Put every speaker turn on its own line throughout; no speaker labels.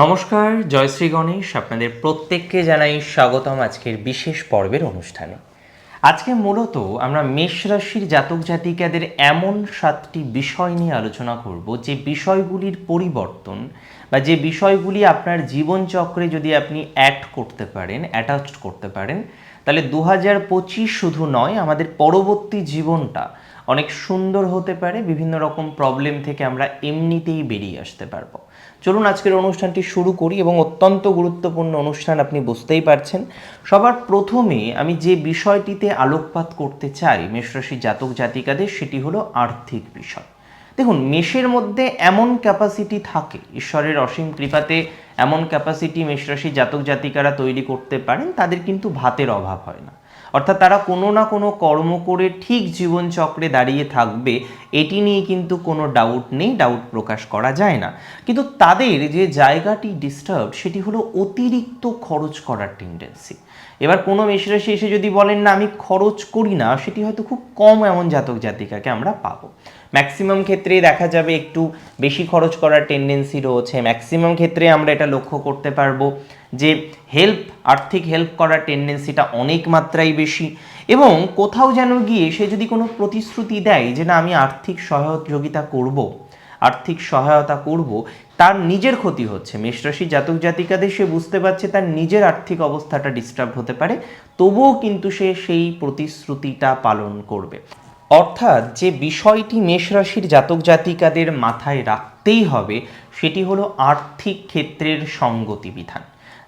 নমস্কার জয়শ্রী গণেশ। আপনাদের প্রত্যেককে জানাই স্বাগতম আজকের বিশেষ পর্বের অনুষ্ঠানে। আজকে মূলত আমরা মেষ রাশির জাতক জাতিকাদের এমন সাতটি বিষয় নিয়ে আলোচনা করব, যে বিষয়গুলির পরিবর্তন বা যে বিষয়গুলি আপনার জীবনচক্রে যদি আপনি অ্যাড করতে পারেন অ্যাটাচ করতে পারেন, তাহলে দু হাজার পঁচিশ শুধু নয়, আমাদের পরবর্তী জীবনটা অনেক সুন্দর হতে পারে। বিভিন্ন রকম প্রবলেম থেকে আমরা এমনিতেই বেরিয়ে আসতে পারব। চলুন আজকের অনুষ্ঠানটি শুরু করি এবং অত্যন্ত গুরুত্বপূর্ণ অনুষ্ঠান আপনি বুঝতেই পারছেন। সবার প্রথমে আমি যে বিষয়টিতে আলোকপাত করতে চাই মেষরাশি জাতক জাতিকাদের সেটি হলো আর্থিক বিষয়। দেখুন, মেষের মধ্যে এমন ক্যাপাসিটি থাকে, ঈশ্বরের অসীম কৃপাতে এমন ক্যাপাসিটি মেষরাশি জাতক জাতিকারা তৈরি করতে পারেন, তাদের কিন্তু ভাতের অভাব হয় না। অর্থাৎ তারা কোনো না কোনো কর্ম করে ঠিক জীবনচক্রে দাঁড়িয়ে থাকবে, এটি নিয়ে কিন্তু কোনো ডাউট নেই ডাউট প্রকাশ করা যায় না। কিন্তু তাদের যে জায়গাটি ডিস্টার্ব সেটি হলো অতিরিক্ত খরচ করার টেন্ডেন্সি এবার কোনো মেষরাশি এসে যদি বলেন, না, আমি খরচ করি না, সেটি হয়তো খুব কম এমন জাতক জাতিকাকে আমরা পাবো। ম্যাক্সিমাম ক্ষেত্রে দেখা যাবে একটু বেশি খরচ করার টেন্ডেন্সি রয়েছে। ম্যাক্সিমাম ক্ষেত্রে আমরা এটা লক্ষ্য করতে পারব। যে হেল্প, আর্থিক হেল্প করার টেন্ডেন্সিটা অনেক মাত্রায় বেশি। এবং কোথাও যেন গিয়ে সে যদি কোনো প্রতিশ্রুতি দেয় যে না, আমি আর্থিক সহযোগিতা করব, আর্থিক সহায়তা করব, তার নিজের ক্ষতি হচ্ছে। মেষরাশি জাতক জাতিকাদের সে বুঝতে পারছে তার নিজের আর্থিক অবস্থাটা ডিস্টার্ব হতে পারে, তবুও কিন্তু সে সেই প্রতিশ্রুতিটা পালন করবে। অর্থাৎ যে বিষয়টি মেষরাশির জাতক জাতিকাদের মাথায় রাখতেই হবে, সেটি হলো আর্থিক ক্ষেত্রের সঙ্গতি বিধান।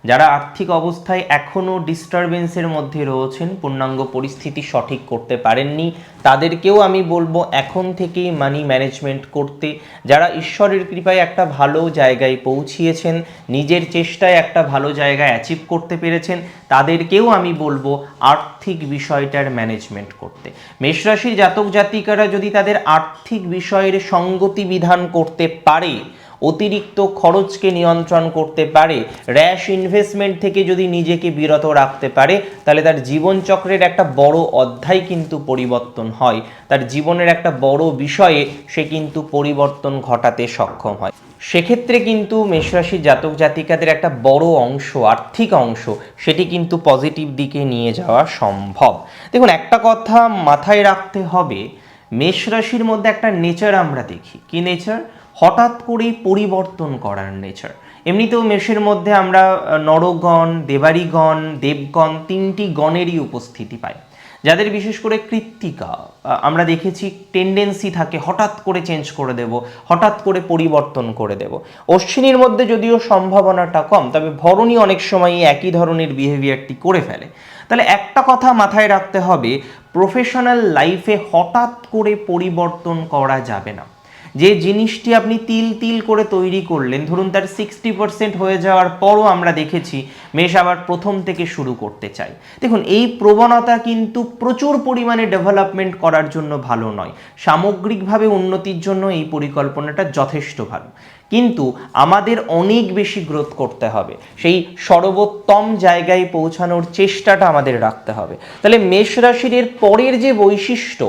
যারা আর্থিক অবস্থায় এখনও ডিস্টারবেন্সের মধ্যে রয়েছেন, পূর্ণাঙ্গ পরিস্থিতি সঠিক করতে পারেননি, তাদেরকেও আমি বলব এখন থেকেই মানি ম্যানেজমেন্ট করতে। যারা ঈশ্বরের কৃপায় একটা ভালো জায়গায় পৌঁছিয়েছেন, নিজের চেষ্টায় একটা ভালো জায়গায় অ্যাচিভ করতে পেরেছেন, তাদেরকেও আমি বলব আর্থিক বিষয়টার ম্যানেজমেন্ট করতে। মেষরাশির জাতক জাতিকারা যদি তাদের আর্থিক বিষয়ের সঙ্গতি বিধান করতে পারে অতিরিক্ত খরচকে নিয়ন্ত্রণ করতে পারে। র্যাশ ইনভেস্টমেন্ট থেকে যদি নিজেকে বিরত রাখতে পারে, তাহলে তার জীবনচক্রের একটা বড় অধ্যায় কিন্তু পরিবর্তন হয়। তার জীবনের একটা বড় বিষয়ে সে কিন্তু পরিবর্তন ঘটাতে সক্ষম হয়। সেক্ষেত্রে কিন্তু মেষরাশির জাতক জাতিকাদের একটা বড় অংশ, আর্থিক অংশ, সেটি কিন্তু পজিটিভ দিকে নিয়ে যাওয়া সম্ভব। দেখুন, একটা কথা মাথায় রাখতে হবে, মেষরাশির মধ্যে একটা নেচার আমরা দেখি। কি নেচার হঠাৎ করেই পরিবর্তন করার নেচার এমনিতেও মেষের মধ্যে আমরা নরগণ, দেবারিগণ, দেবগণ তিনটি গণেরই উপস্থিতি পাই। যাদের বিশেষ করে কৃত্তিকা আমরা দেখেছি টেন্ডেন্সি থাকে হঠাৎ করে চেঞ্জ করে দেব, হঠাৎ করে পরিবর্তন করে দেব। অশ্বিনীর মধ্যে যদিও সম্ভাবনাটা কম, তবে ভরণী অনেক সময় একই ধরনের বিহেভিয়ারটি করে ফেলে। তাহলে একটা কথা মাথায় রাখতে হবে প্রফেশনাল লাইফে হঠাৎ করে পরিবর্তন করা যাবে না। যে জিনিসটি আপনি তিল তিল করে তৈরি করলেন, ধরুন তার সিক্সটি পার্সেন্ট হয়ে যাওয়ার পরও আমরা দেখেছি মেষ আবার প্রথম থেকে শুরু করতে চাই দেখুন, এই প্রবণতা কিন্তু প্রচুর পরিমাণে ডেভেলপমেন্ট করার জন্য ভালো নয়। সামগ্রিকভাবে উন্নতির জন্য এই পরিকল্পনাটা যথেষ্ট ভালো। কিন্তু আমাদের অনেক বেশি গ্রোথ করতে হবে। সেই সর্বোত্তম জায়গায় পৌঁছানোর চেষ্টাটা আমাদের রাখতে হবে। তাহলে মেষ রাশির এর পরের যে বৈশিষ্ট্য,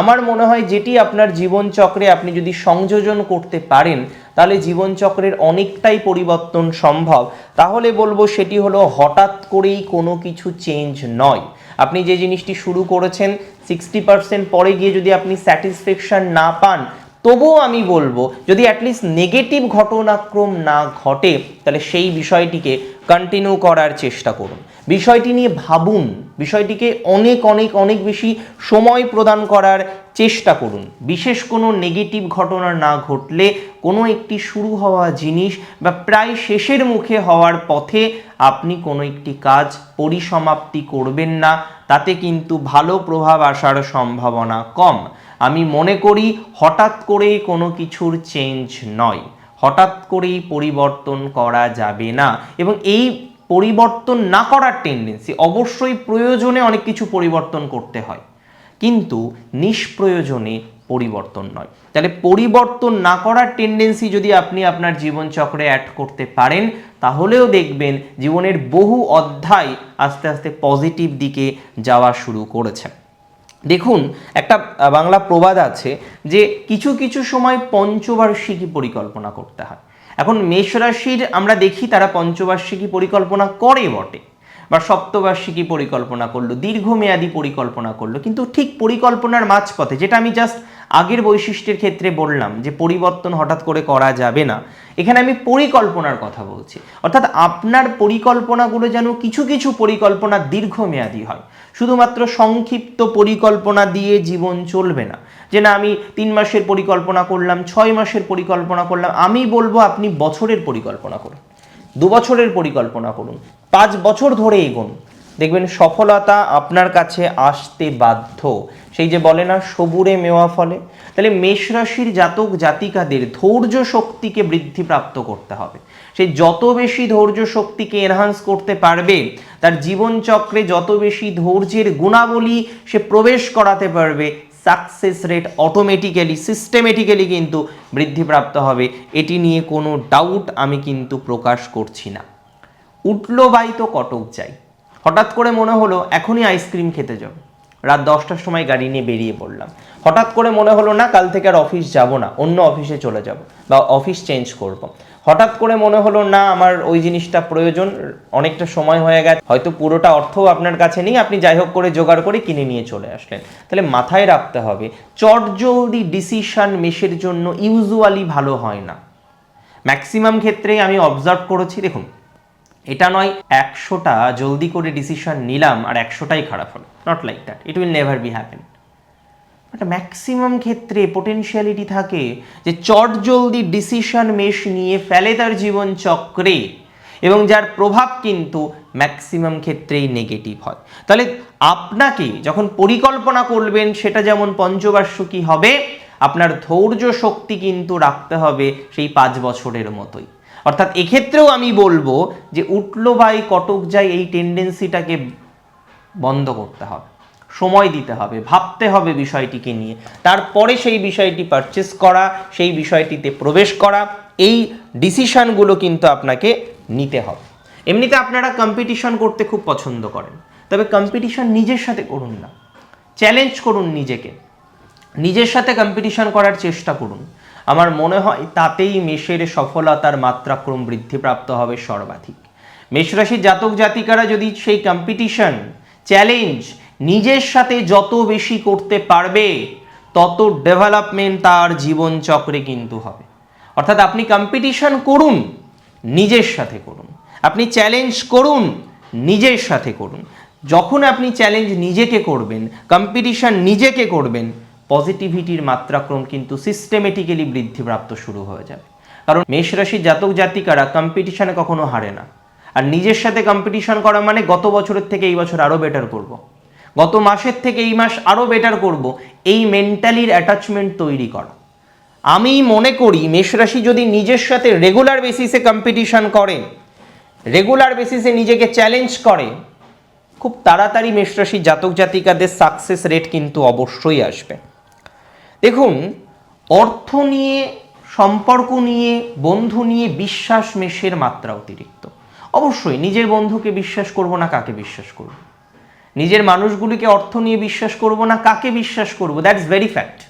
আমার মনে হয় যেটি আপনার জীবনচক্রে আপনি যদি সংযোজন করতে পারেন, তাহলে জীবনচক্রের অনেকটাই পরিবর্তন সম্ভব। তাহলে বলব সেটি হলো হঠাৎ করেই কোনো কিছু চেঞ্জ নয়। আপনি যে জিনিসটি শুরু করেছেন সিক্সটি পার্সেন্ট পরে গিয়ে যদি আপনি স্যাটিসফ্যাকশন না পান তবুও আমি বলব, যদি অ্যাটলিস্ট নেগেটিভ ঘটনাক্রম না ঘটে, তাহলে সেই বিষয়টিকে কন্টিনিউ করার চেষ্টা করুন। বিষয়টি নিয়ে ভাবুন, বিষয়টিকে অনেক অনেক অনেক বেশি সময় প্রদান করার চেষ্টা করুন। বিশেষ কোনো নেগেটিভ ঘটনা না ঘটলে, কোনো একটি শুরু হওয়া জিনিস বা প্রায় শেষের মুখে হওয়ার পথে আপনি কোনো একটি কাজ পরিসমাপ্তি করবেন না, তাতে কিন্তু ভালো প্রভাব আসার সম্ভাবনা কম। আমি মনে করি হঠাৎ করেই কোনো কিছুর চেঞ্জ নয়। হঠাৎ করেই পরিবর্তন করা যাবে না। এবং এই পরিবর্তন না করার টেন্ডেন্সি অবশ্যই প্রয়োজনে অনেক কিছু পরিবর্তন করতে হয়। কিন্তু নিষ্প্রয়োজনে পরিবর্তন নয়। তাহলে পরিবর্তন না করার টেন্ডেন্সি যদি আপনি আপনার জীবনচক্রে অ্যাড করতে পারেন, তাহলেও দেখবেন জীবনের বহু অধ্যায় আস্তে আস্তে পজিটিভ দিকে যাওয়া শুরু করেছে। দেখুন, একটা বাংলা প্রবাদ আছে যে কিছু কিছু সময় পঞ্চবার্ষিকী পরিকল্পনা করতে হয়। এখন মেষ রাশির আমরা দেখি তারা পঞ্চবার্ষিকী পরিকল্পনা করে বটে। বা সপ্তবার্ষিকী পরিকল্পনা করল, দীর্ঘমেয়াদী পরিকল্পনা করল, কিন্তু ঠিক পরিকল্পনার মাঝপথে, যেটা আমি জাস্ট আগের বৈশিষ্ট্যের ক্ষেত্রে বললাম যে পরিবর্তন হঠাৎ করে করা যাবে না। এখানে আমি পরিকল্পনার কথা বলছি। অর্থাৎ আপনার পরিকল্পনাগুলো যেন কিছু কিছু পরিকল্পনা দীর্ঘমেয়াদী হয়। শুধুমাত্র সংক্ষিপ্ত পরিকল্পনা দিয়ে জীবন চলবে না। যে না, আমি তিন মাসের পরিকল্পনা করলাম, ছয় মাসের পরিকল্পনা করলাম, আমি বলব আপনি বছরের পরিকল্পনা করুন। দু বছরের পরিকল্পনা করুন। পাঁচ বছর ধরে এগোন। দেখবেন সফলতা আপনার কাছে আসতে বাধ্য। সেই যে বলে না, সবুরে মেওয়া ফলে, তাহলে মেষ রাশির জাতক জাতিকাদের ধৈর্য শক্তিকে বৃদ্ধিপ্রাপ্ত করতে হবে। সেই যত বেশি ধৈর্য শক্তিকে এনহান্স করতে পারবে, তার জীবনচক্রে যত বেশি ধৈর্যের গুণাবলী সে প্রবেশ করাতে পারবে সাকসেস রেট অটোমেটিক্যালি সিস্টেমেটিক্যালি কিন্তু বৃদ্ধিপ্রাপ্ত হবে। এটি নিয়ে কোনো ডাউট আমি কিন্তু প্রকাশ করছি না। উঠল বাই তো কটক যাই। হঠাৎ করে মনে হলো, এখনই আইসক্রিম খেতে যাব। রাত দশটার সময় গাড়ি নিয়ে বেরিয়ে পড়লাম। হঠাৎ করে মনে হলো, না, কাল থেকে আর অফিস যাব না, অন্য অফিসে চলে যাব বা অফিস চেঞ্জ করব। হঠাৎ করে মনে হলো, না, আমার ওই জিনিসটা প্রয়োজন, অনেকটা সময় হয়ে গেছে, হয়তো পুরোটা অর্থও আপনার কাছে নেই, আপনি যাই হোক করে জোগাড় করে কিনে নিয়ে চলে আসলেন। তাহলে মাথায় রাখতে হবে, চটজলদি ডিসিশন মেশের জন্য ইউজুয়ালি ভালো হয় না। ম্যাক্সিমাম ক্ষেত্রেই আমি অবজার্ভ করেছি, দেখুন এটা নয়, একশোটা জলদি করে ডিসিশন নিলাম আর একশোটাই খারাপ হলো। Not like that it will never be happen একটা ম্যাক্সিমাম ক্ষেত্রে পোটেনশিয়ালিটি থাকে যে চট জলদি ডিসিশন মেশ নিয়ে ফেলে তার জীবন চক্রে এবং যার প্রভাব কিন্তু ম্যাক্সিমাম ক্ষেত্রেই নেগেটিভ হয়। তাহলে আপনাকে যখন পরিকল্পনা করবেন সেটা যেমন পঞ্চবার্ষিকী হবে, আপনার ধৈর্য শক্তি কিন্তু রাখতে হবে সেই পাঁচ বছরের মতোই। অর্থাৎ এক্ষেত্রেও আমি বলব যে উঠল বাই কটক যাই, এই টেন্ডেন্সিটাকে বন্ধ করতে হবে, সময় দিতে হবে, ভাবতে হবে বিষয়টিকে নিয়ে। তারপরে সেই বিষয়টি পারচেস করা, সেই বিষয়টিতে প্রবেশ করা, এই ডিসিশনগুলো কিন্তু আপনাকে নিতে হবে। এমনিতে আপনারা কম্পিটিশন করতে খুব পছন্দ করেন, তবে কম্পিটিশন নিজের সাথে করুন না। চ্যালেঞ্জ করুন নিজেকে। নিজের সাথে কম্পিটিশন করার চেষ্টা করুন। আমার মনে হয় তাতেই মেষের সফলতার মাত্রাক্রম বৃদ্ধিপ্রাপ্ত হবে সর্বাধিক। মেষরাশির জাতক জাতিকারা যদি সেই কম্পিটিশন চ্যালেঞ্জ নিজের সাথে যত বেশি করতে পারবে, তত ডেভেলপমেন্ট তার জীবন চক্রে কিন্তু হবে। অর্থাৎ আপনি কম্পিটিশন করুন, নিজের সাথে করুন। আপনি চ্যালেঞ্জ করুন, নিজের সাথে করুন। যখন আপনি চ্যালেঞ্জ নিজেকে করবেন কম্পিটিশন নিজেকে করবেন পজিটিভিটির মাত্রাক্রম কিন্তু সিস্টেমেটিক্যালি বৃদ্ধিপ্রাপ্ত শুরু হয়ে যাবে। কারণ মেষ রাশির জাতক জাতিকারা কম্পিটিশনে কখনো হারে না। আর নিজের সাথে কম্পিটিশন করা মানে গত বছরের থেকে এই বছর আরও বেটার করব। গত মাসের থেকে এই মাস আরও বেটার করব। এই মেন্টালির অ্যাটাচমেন্ট তৈরি করা। আমি মনে করি মেষ রাশি যদি নিজের সাথে রেগুলার বেসিসে কম্পিটিশন করে রেগুলার বেসিসে নিজেকে চ্যালেঞ্জ করে, খুব তাড়াতাড়ি মেষরাশি জাতক জাতিকাদের সাকসেস রেট কিন্তু অবশ্যই আসবে। দেখুন, অর্থ নিয়ে, সম্পর্ক নিয়ে, বন্ধু নিয়ে বিশ্বাস মেষের মাত্রা অতিরিক্ত। অবশ্যই, নিজের বন্ধুকে বিশ্বাস করব না, কাকে বিশ্বাস করব? নিজের মানুষগুলিকে অর্থ নিয়ে বিশ্বাস করব না, কাকে বিশ্বাস করব? দ্যাটস ভেরি ফ্যাক্ট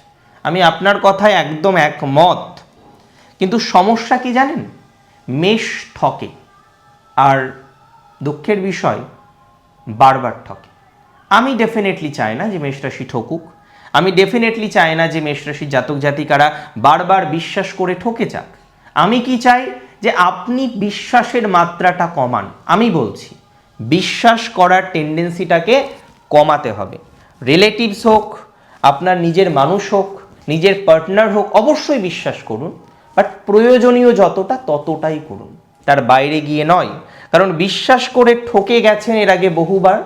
আমি আপনার কথায় একদম একমত। কিন্তু সমস্যা কি জানেন? মেষ ঠকে। আর দুঃখের বিষয় বারবার ঠকে। আমি ডেফিনেটলি চাই না যে মেষরাশি ঠকুক। আমি ডেফিনেটলি চাই না যে মেষরাশি জাতক জাতিকারা বারবার বিশ্বাস করে ঠকে যাক। আমি কি চাই যে আপনি বিশ্বাসের মাত্রাটা কমান? আমি বলছি, বিশ্বাস করার টেন্ডেন্সিটাকে কমাতে হবে। রিলেটিভস হোক, আপনার নিজের মানুষ হোক, নিজের পার্টনার হোক, অবশ্যই বিশ্বাস করুন। বাট প্রয়োজনীয় যতটা, ততটাই করুন। তার বাইরে গিয়ে নয়। কারণ বিশ্বাস করে ঠকে গেছেন এর আগে বহুবার।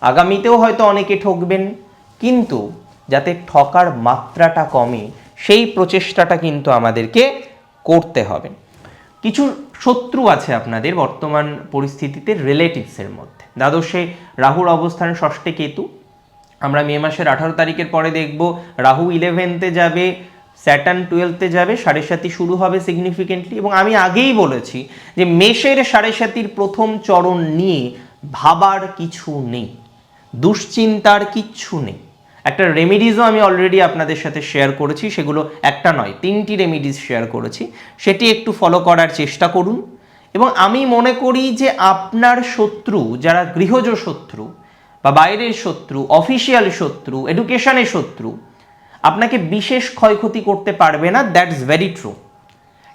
আগামীতেও হয়তো অনেকে ঠকবেন। কিন্তু যাতে ঠকার মাত্রাটা কমে, সেই প্রচেষ্টাটা কিন্তু আমাদেরকে করতে হবে। কিছু শত্রু আছে আপনাদের বর্তমান পরিস্থিতিতে রিলেটিভসের মধ্যে। দ্বাদশে রাহুর অবস্থান ষষ্ঠে কেতু। আমরা মে মাসের আঠারো তারিখের পরে দেখব, রাহু ইলেভেনতে যাবে স্যাটার্ন টুয়েলভতে যাবে, সাড়ে সাতি শুরু হবে সিগনিফিকেন্টলি এবং আমি আগেই বলেছি যে মেষের সাড়ে সাতির প্রথম চরণ নিয়ে ভাবার কিছু নেই, দুশ্চিন্তার কিচ্ছু নেই। একটা রেমিডিজও আমি অলরেডি আপনাদের সাথে শেয়ার করেছি, সেগুলো একটা নয়, তিনটি রেমিডিজ শেয়ার করেছি। সেটি একটু ফলো করার চেষ্টা করুন। এবং আমি মনে করি যে আপনার শত্রু, যারা গৃহজ শত্রু বা বাইরের শত্রু অফিসিয়াল শত্রু এডুকেশনের শত্রু, আপনাকে বিশেষ ক্ষয়ক্ষতি করতে পারবে না দ্যাটস ভেরি ট্রু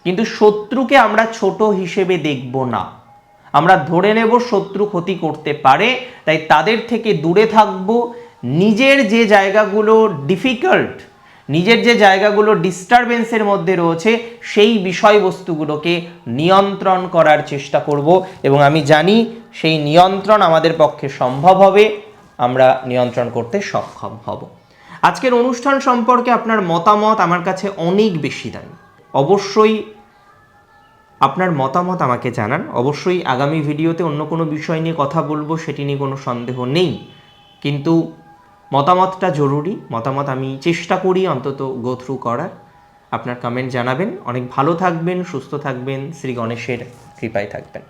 কিন্তু শত্রুকে আমরা ছোট হিসেবে দেখব না। আমরা ধরে নেব শত্রু ক্ষতি করতে পারে, তাই তাদের থেকে দূরে থাকব নিজের যে জায়গাগুলো ডিফিকাল্ট নিজের যে জায়গাগুলো ডিস্টারবেন্সের মধ্যে রয়েছে, সেই বিষয়বস্তুগুলোকে নিয়ন্ত্রণ করার চেষ্টা করব এবং আমি জানি সেই নিয়ন্ত্রণ আমাদের পক্ষে সম্ভব হবে, আমরা নিয়ন্ত্রণ করতে সক্ষম হব। আজকের অনুষ্ঠান সম্পর্কে আপনার মতামত আমার কাছে অনেক বেশি দামি। অবশ্যই আপনার মতামত আমাকে জানান। অবশ্যই আগামী ভিডিওতে অন্য কোনো বিষয় নিয়ে কথা বলব, সেটি নিয়ে কোনো সন্দেহ নেই। কিন্তু মতামতটা জরুরি। মতামত আমি চেষ্টা করি অন্তত গো থ্রু করার। আপনার কমেন্ট জানাবেন। অনেক ভালো থাকবেন, সুস্থ থাকবেন। শ্রী গণেশের কৃপায় থাকবেন।